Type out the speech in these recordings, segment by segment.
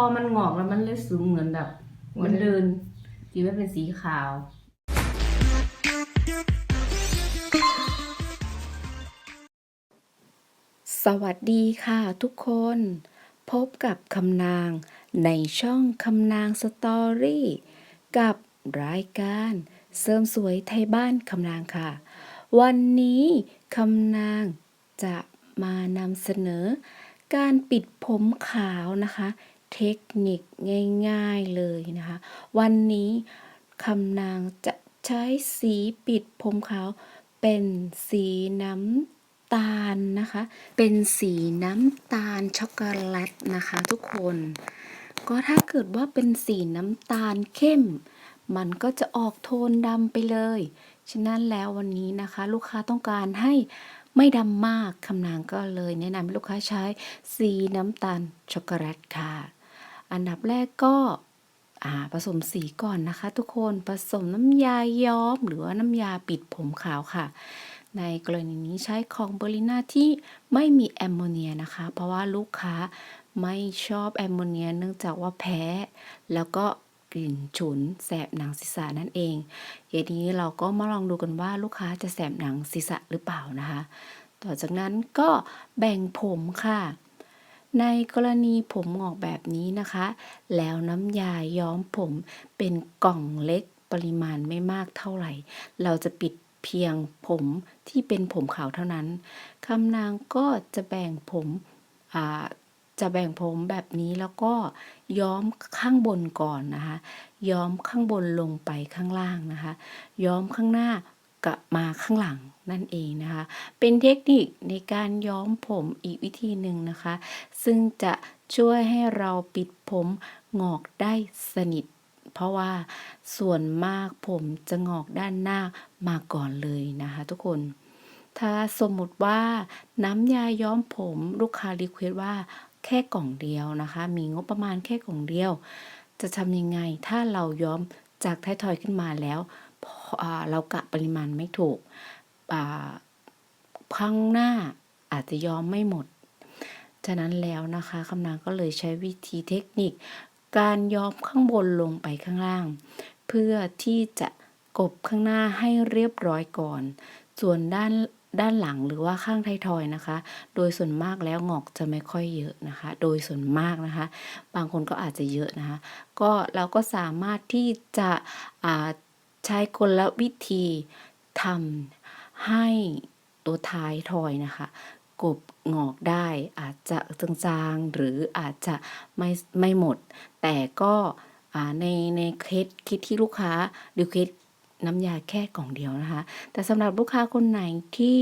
อมันงอกแล้วมันเลยสูงเหมือนแบบเหมันเดินที่มันเป็นสีขาว สวัสดีค่ะทุกคน พบกับคำนางในช่องคำนางสตอรี่กับรายการเสริมสวยไทยบ้านคำนางค่ะ วันนี้คำนางจะมานำเสนอการปิดผมขาวนะคะ เทคนิคง่ายๆเลยนะคะ วันนี้คำนางจะใช้สีปิดผมขาวเป็นสีน้ำตาลนะคะ เป็นสีน้ำตาลช็อกโกแลตนะคะทุกคน ก็ถ้าเกิดว่าเป็นสีน้ำตาลเข้ม มันก็จะออกโทนดำไปเลย ฉะนั้นแล้ววันนี้นะคะ ลูกค้าต้องการให้ไม่ดำมากคำนางก็เลยแนะนำให้ลูกค้าใช้สีน้ำตาลช็อกโกแลตค่ะ อันดับแรกก็ผสมสีก่อนนะคะ ทุกคนผสมน้ำยาย้อม หรือว่าน้ำยาปิดผมขาวค่ะ ในกรณีนี้ใช้ของเบอร์ลิน่าที่ไม่มีแอมโมเนียนะคะ เพราะว่าลูกค้าไม่ชอบแอมโมเนียเนื่องจากว่าแพ้ แล้วก็กลิ่นฉุนแสบหนังศีรษะนั่นเองทีนี้เราก็มาลองดูกันว่าลูกค้าจะแสบหนังศีรษะหรือเปล่านะคะ ต่อจากนั้นก็แบ่งผมค่ะ ในกรณีผมงอกแบบนี้นะคะ แล้วน้ำยาย้อมผมเป็นกล่องเล็กปริมาณไม่มากเท่าไหร่ เราจะปิดเพียงผมที่เป็นผมขาวเท่านั้นคำนางก็จะแบ่งผมจะแบ่งผมแบบนี้แล้วก็ย้อมข้างบนก่อนนะคะ ย้อมข้างบนลงไปข้างล่างนะคะ ย้อมข้างหน้า กลับมาข้างหลังนั่นเองนะคะ เป็นเทคนิคในการย้อมผมอีกวิธีหนึ่งนะคะ ซึ่งจะช่วยให้เราปิดผมงอกได้สนิท เพราะว่าส่วนมากผมจะงอกด้านหน้ามาก่อนเลยนะคะทุกคน ถ้าสมมุติว่าน้ำยาย้อมผมลูกค้ารีเควสว่าแค่กล่องเดียวนะคะ มีงบประมาณแค่กล่องเดียว จะทำยังไงถ้าเราย้อมจากท้ายทอยขึ้นมาแล้ว เรากะปริมาณไม่ถูกอ่าข้างหน้าอาจจะย้อมไม่หมด ฉะนั้นแล้วนะคะคำนางก็เลยใช้วิธีเทคนิค การย้อมข้างบนลงไปข้างล่าง เพื่อที่จะกบข้างหน้าให้เรียบร้อยก่อน ส่วนด้านด้านหลังหรือว่าข้างไทยทอยนะคะ โดยส่วนมากแล้วงอกจะไม่ค่อยเยอะนะคะ โดยส่วนมากนะคะ บางคนก็อาจจะเยอะนะคะ ก็เราก็สามารถที่จะ ใช้กลวิธีทำให้ตัวท้ายทอยนะคะ กบงอกได้อาจจะจางๆ หรืออาจจะไม่ไม่หมด แต่ก็ในในเคสคิดที่ลูกค้าดูเคสน้ำยาแค่กล่องเดียวนะคะ แต่สำหรับลูกค้าคนไหนที่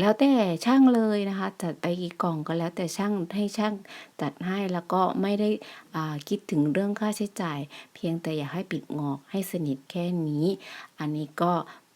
แล้วแต่ช่างเลยนะคะ จัดไปกี่กล่องก็แล้วแต่ช่างให้ช่างจัดให้แล้วก็ไม่ได้คิดถึงเรื่องค่าใช้จ่าย เพียงแต่อยากให้ปิดงอกให้สนิทแค่นี้ อันนี้ก็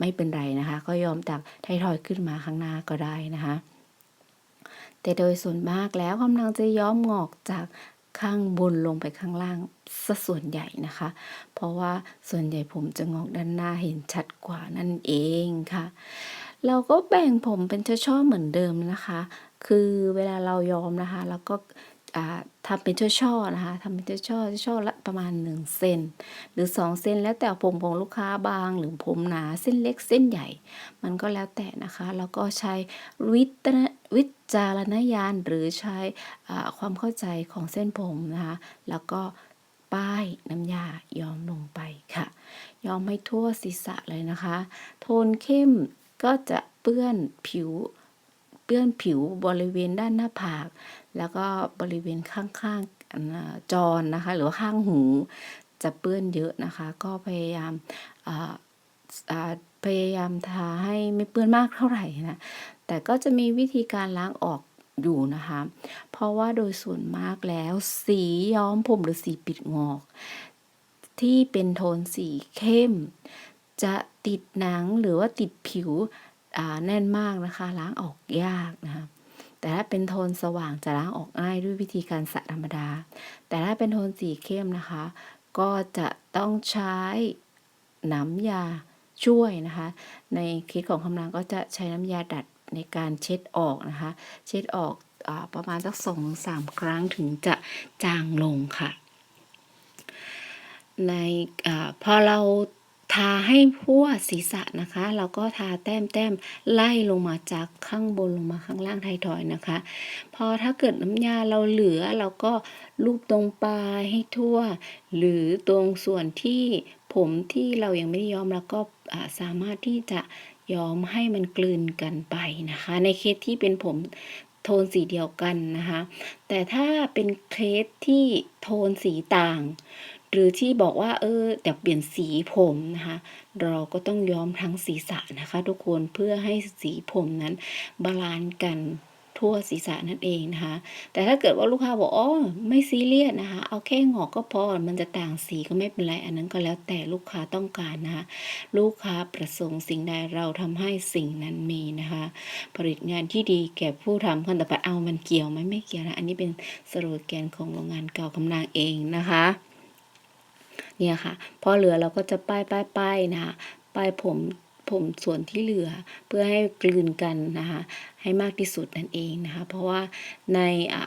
ไม่เป็นไรนะคะ ก็ยอมจากไทยทอยขึ้นมาข้างหน้าก็ได้นะคะ แต่โดยส่วนมากแล้วกำลังจะย้อมงอกจากข้างบนลงไปข้างล่างซะส่วนใหญ่นะคะ เพราะว่าส่วนใหญ่ผมจะงอกด้านหน้าเห็นชัดกว่านั่นเองค่ะ เราก็แบ่งผมเป็นช่อๆเหมือนเดิมนะคะ คือเวลาเราย้อมนะคะเราก็ทำเป็นช่อๆนะคะทำเป็นช่อๆช่อละประมาณ1เซนหรือ 2 เซนแล้วแต่ผมของลูกค้าบางหรือผมหนาเส้นเล็กเส้นใหญ่ มันก็แล้วแต่นะคะแล้วก็ใช้วิจารณวิจารณญาณหรือใช้ความเข้าใจของเส้นผมนะคะ แล้วก็ป้ายน้ำยาย้อมลงไปค่ะย้อมให้ทั่วศีรษะเลยนะคะ โทนเข้ม ก็จะเปื้อนผิวเปื้อนผิวบริเวณด้านหน้าผาก แล้วก็บริเวณข้างๆอันนะจอนะคะ หรือข้างหูจะเปื้อนเยอะนะคะ ก็พยายามพยายามทาให้ไม่เปื้อนมากเท่าไหร่นะ แต่ก็จะมีวิธีการล้างออกอยู่นะคะ เพราะว่าโดยส่วนมากแล้วสีย้อมผมหรือสีปิดงอก ที่เป็นโทนสีเข้ม จะติดหนังหรือว่าติดผิวแน่นมากนะคะล้างออกยากนะคะแต่ถ้าเป็นโทนสว่างจะล้างออกง่ายด้วยวิธีการสระธรรมดา แต่ถ้าเป็นโทนสีเข้มนะคะ ก็จะต้องใช้น้ำยาช่วยนะคะ ในเคสของคำนางก็จะใช้น้ำยาดัดในการเช็ดออกนะคะ เช็ดออกอประมาณสักสองถึงสามครั้งถึงจะจางลงค่ะ ในอพอเรา ทาให้ทั่วศีรษะนะคะเราก็ทาแต้มแต้มๆไล่ลงมาจากข้างบนลงมาข้างล่างไทยทอยนะคะ พอถ้าเกิดน้ำยาเราเหลือเราก็ลูบตรงปลายให้ทั่ว หรือตรงส่วนที่ผมที่เรายังไม่ได้ย้อมเราก็สามารถที่จะย้อมให้มันกลืนกันไปนะคะ ในเคสที่เป็นผมโทนสีเดียวกันนะคะ แต่ถ้าเป็นเคสที่โทนสีต่าง หรือที่บอกว่าเอออยากเปลี่ยนสีผมนะคะ เราก็ต้องย้อมทั้งศีรษะนะคะ ทุกคนเพื่อให้สีผมนั้นบาลานซ์กันทั่วศีรษะนั่นเองนะคะ แต่ถ้าเกิดว่าลูกค้าบอกอ๋อไม่ซีเรียสนะคะ เอาแค่งอกก็พอ มันจะต่างสีก็ไม่เป็นไร อันนั้นก็แล้วแต่ลูกค้าต้องการนะคะ ลูกค้าประสงค์สิ่งใดเราทำให้สิ่งนั้นมีนะคะ ผลิตงานที่ดีแก่ผู้ทำคนต่อไปเอามันเกี่ยวไหมไม่เกี่ยวนะ อันนี้เป็นสโลแกนของโรงงานเก่ากำลังเองนะคะ เนี่ยค่ะ พอเหลือเราก็จะป้ายป้ายป้ายนะคะ ป้ายผมผมส่วนที่เหลือเพื่อให้กลืนกันนะคะ ให้มากที่สุดนั่นเองนะคะ เพราะว่าในอ่า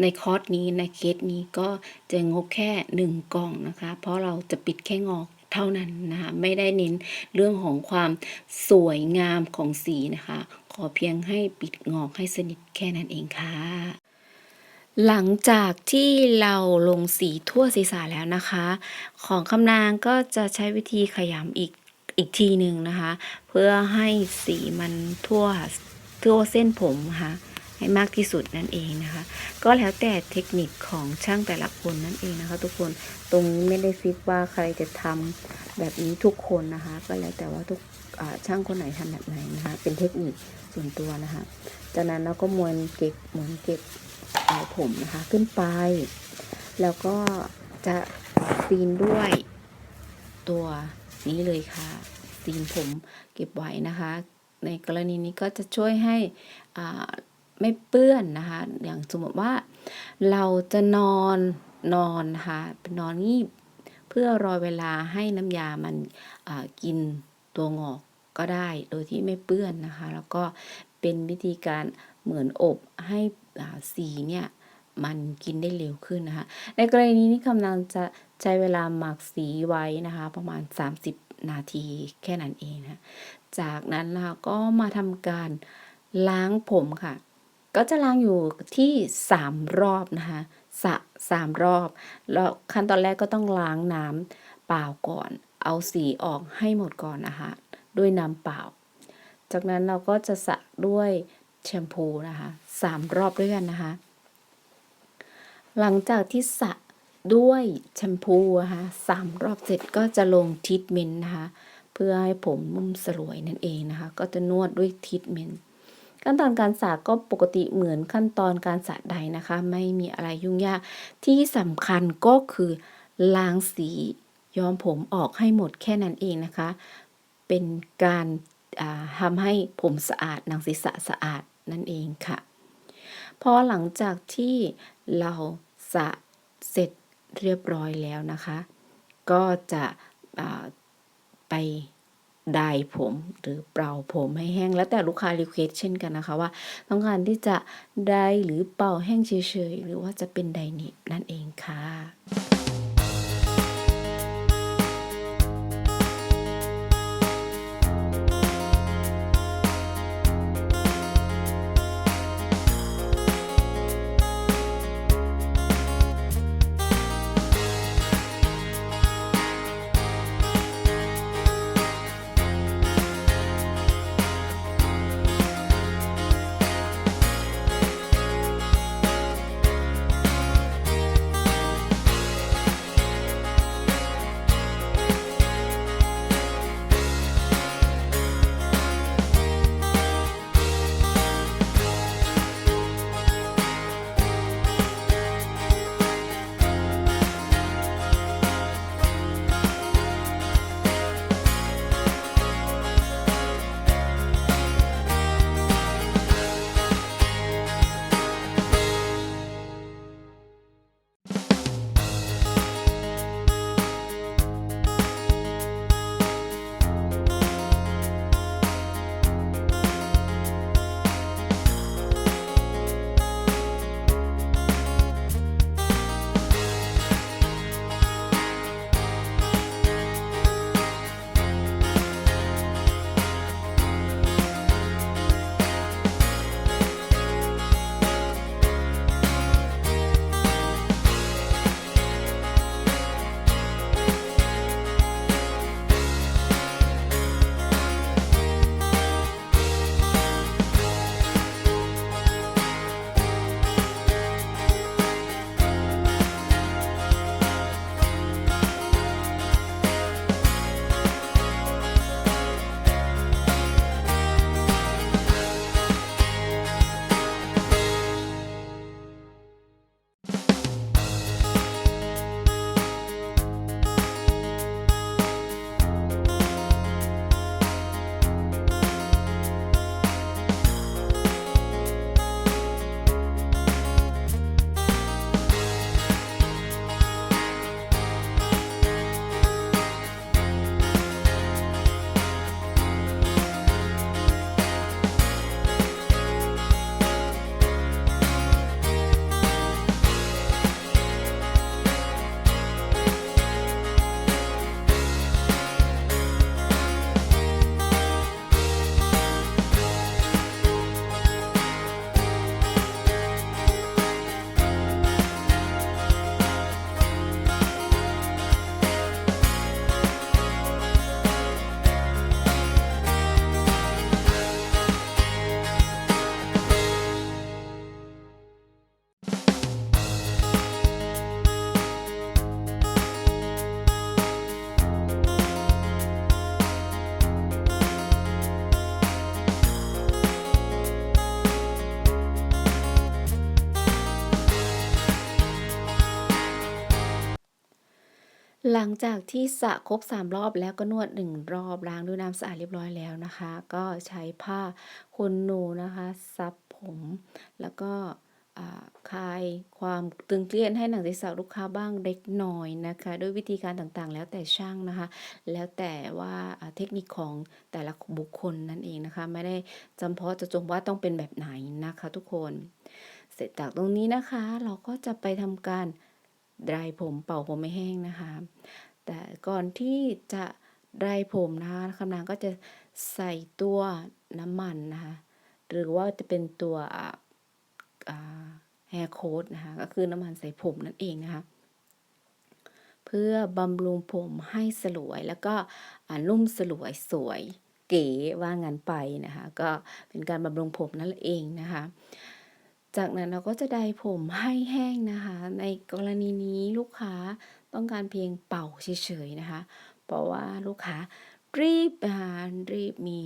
ในคอร์สนี้ในเคสนี้ก็จะงบแค่หนึ่งกล่องนะคะ เพราะเราจะปิดแค่งอกเท่านั้นนะคะไม่ได้เน้นเรื่องของความสวยงามของสีนะคะ ขอเพียงให้ปิดงอกให้สนิทแค่นั้นเองค่ะ หลังจากที่เราลงสีทั่วศีรษะแล้วนะคะ ของคำนางก็จะใช้วิธีขยำอีกอีกทีหนึ่งนะคะ เพื่อให้สีมันทั่วทั่วเส้นผมนะคะให้มากที่สุดนั่นเองนะคะ ก็แล้วแต่เทคนิคของช่างแต่ละคนนั่นเองนะคะ ทุกคนตรงนี้ไม่ได้ฟิกว่าใครจะทำแบบนี้ทุกคนนะคะ ก็แล้วแต่ว่าทุกช่างคนไหนทำแบบไหนนะคะ เป็นเทคนิคส่วนตัวนะคะ จากนั้นเราก็มวนเก็บมวนเก็บ เอาผมนะคะขึ้นไป แล้วก็จะซีนด้วยตัวนี้เลยค่ะซีนผมเก็บไว้นะคะ ในกรณีนี้ก็จะช่วยให้อ่าไม่เปื้อนนะคะ อย่างสมมติว่าเราจะนอนนอนนะคะเป็นนอนงีบเพื่อรอเวลาให้น้ำยามันอ่ากินตัวงอกก็ได้โดยที่ไม่เปื้อนนะคะ แล้วก็เป็นวิธีการเหมือนอบให้ สีเนี่ยมันกินได้เร็วขึ้นนะคะ ในกรณีนี้กำลังจะใช้เวลาหมักสีไว้นะคะ ประมาณ 30 นาทีแค่นั้นเองนะ จากนั้นนะคะก็มาทำการล้างผมค่ะ ก็จะล้างอยู่ที่ 3 รอบนะคะสะสามรอบ แล้วขั้นตอนแรกก็ต้องล้างน้ำเปล่าก่อน เอาสีออกให้หมดก่อนนะคะ ด้วยน้ำเปล่า จากนั้นเราก็จะสระด้วย แชมพูนะคะสามรอบด้วยกันนะคะ หลังจากที่สระด้วยแชมพูนะคะสามรอบเสร็จก็จะลงทรีทเมนต์นะคะ เพื่อให้ผมนุ่มสลวยนั่นเองนะคะ ก็จะนวดด้วยทรีทเมนต์ขั้นตอนการสระก็ปกติเหมือนขั้นตอนการสระใดนะคะ ไม่มีอะไรยุ่งยากที่สำคัญก็คือล้างสีย้อมผมออกให้หมดแค่นั้นเองนะคะ เป็นการาทำให้ผมสะอาดหนังศีรษะสะอาด นั่นเองค่ะ พอหลังจากที่เราสระเสร็จเรียบร้อยแล้วนะคะ ก็จะไปไดายผมหรือเปล่าผมให้แห้ง แล้วแต่ลูกค้ารีเควสเช่นกันนะคะว่า ต้องการที่จะไดายหรือเป่าแห้งเฉยๆ หรือว่าจะเป็นไดนิบนั่นเองค่ะ หลังจากที่สระครบ 3 รอบแล้วก็นวด 1 รอบล้างด้วยน้ำสะอาดเรียบร้อยแล้วนะคะ ก็ใช้ผ้าขนหนูนะคะ ซับผม แล้วก็คลายความตึงเครียดให้หนังศีรษะลูกค้าบ้างเล็กน้อยนะคะ ด้วยวิธีการต่างๆ แล้วแต่ช่างนะคะ แล้วแต่ว่าเทคนิคของแต่ละบุคคลนั่นเองนะคะ ไม่ได้จำเพาะจะจงว่าต้องเป็นแบบไหนนะคะ ทุกคน เสร็จจากตรงนี้นะคะเราก็จะไปทำการ ดรายผมเป่าผมไม่แห้งนะคะ แต่ก่อนที่จะดรายผมนะคะคำนางก็จะใส่ตัวน้ำมันนะคะ หรือว่าจะเป็นตัวแฮร์โค้ดนะคะ ก็คือน้ำมันใส่ผมนั่นเองนะคะ เพื่อบำรุงผมให้สลวยแล้วก็นุ่มสลวยสวยเก๋ว่างั้นไปนะคะ ก็เป็นการบำรุงผมนั่นเองนะคะ จากนั้นเราก็จะไดผมให้แห้งนะคะ ในกรณีนี้ลูกค้าต้องการเพียงเป่าเฉยๆนะคะ เพราะว่าลูกค้ารีบนะคะรีบมี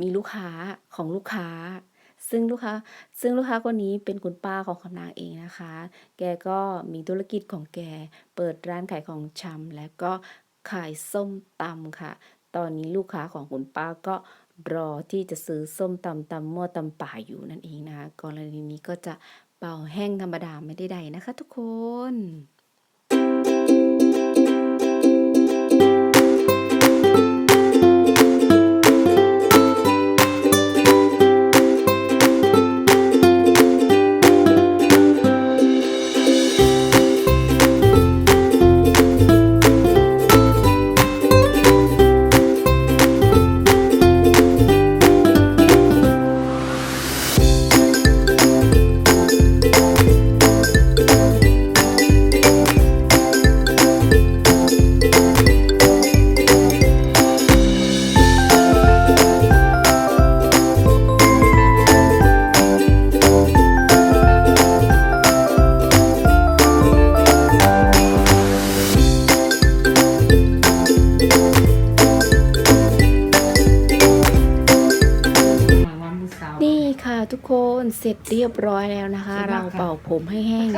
มีลูกค้าของลูกค้า ซึ่งลูกค้าซึ่งลูกค้าคนนี้เป็นคุณป้าของคำนางเองนะคะ แกก็มีธุรกิจของแก เปิดร้านขายของชำและก็ขายส้มตำค่ะ ตอนนี้ลูกค้าของคุณป้าก็ รอที่จะซื้อส้มตำตำมั่วตำป่าอยู่นั่นเองนะคะกรณีนี้ก็จะเป่าแห้งธรรมดาไม่ได้ใดนะคะทุกคนวัน ร็จเรียบร้อยแล้วนะคะเสร็จแล้เราวค่ะเป่าผมให้แห้ง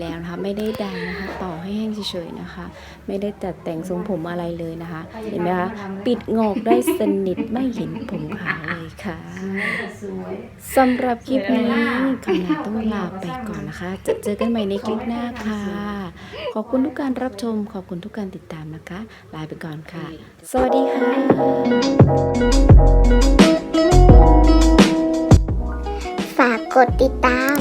แล้วนะคะ ไม่ได้ดันนะคะเป่าให้แห้งเฉยๆนะคะ ไม่ได้ตัดแต่งทรงผมอะไรเลยนะคะ เห็นไหมคะปิดงอกได้สนิทไม่เห็นผมขาวเลยค่ะสวยสำหรับคลิปนี้คำนางต้องลาไปก่อนนะคะ จะเจอกันใหม่ในคลิปหน้าค่ะ ขอบคุณทุกการรับชม ขอบคุณทุกการติดตามนะคะ ลาไปก่อนค่ะ สวัสดีค่ะ ฝากกดติดตาม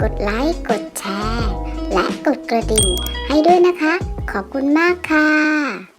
กดไลค์ กดแชร์ และกดกระดิ่งให้ด้วยนะคะ ขอบคุณมากค่ะ